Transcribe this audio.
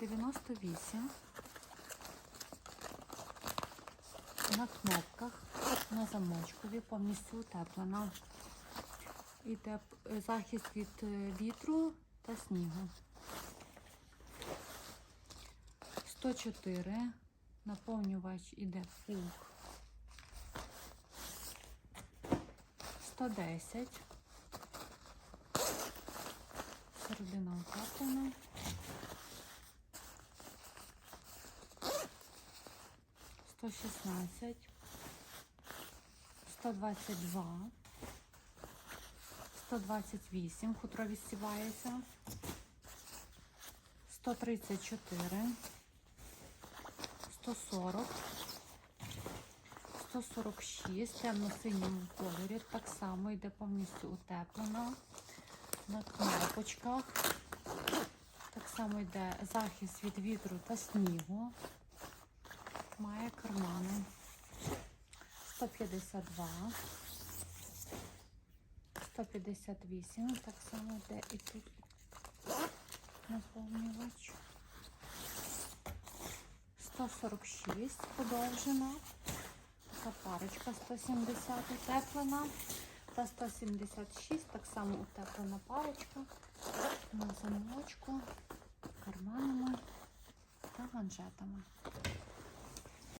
98. На кнопках, на замочкові, повністю утеплена. Іде п- захист від е, вітру та снігу. 104. Наповнювач іде фуг. 110. Середина утеплена. 116. 122. 128. Хутро відсівається. 134. 140. 146 в темно-синьому кольорі. Так само йде повністю утеплена. На кнопочках. Так само йде захист від вітру та снігу. Має кармани. 152. 158. Так само йде і тут наповнювач. 146 подовжена. Така парочка 170 утеплена. Та 176 так само утеплена парочка на замочку, карманами та манжетами.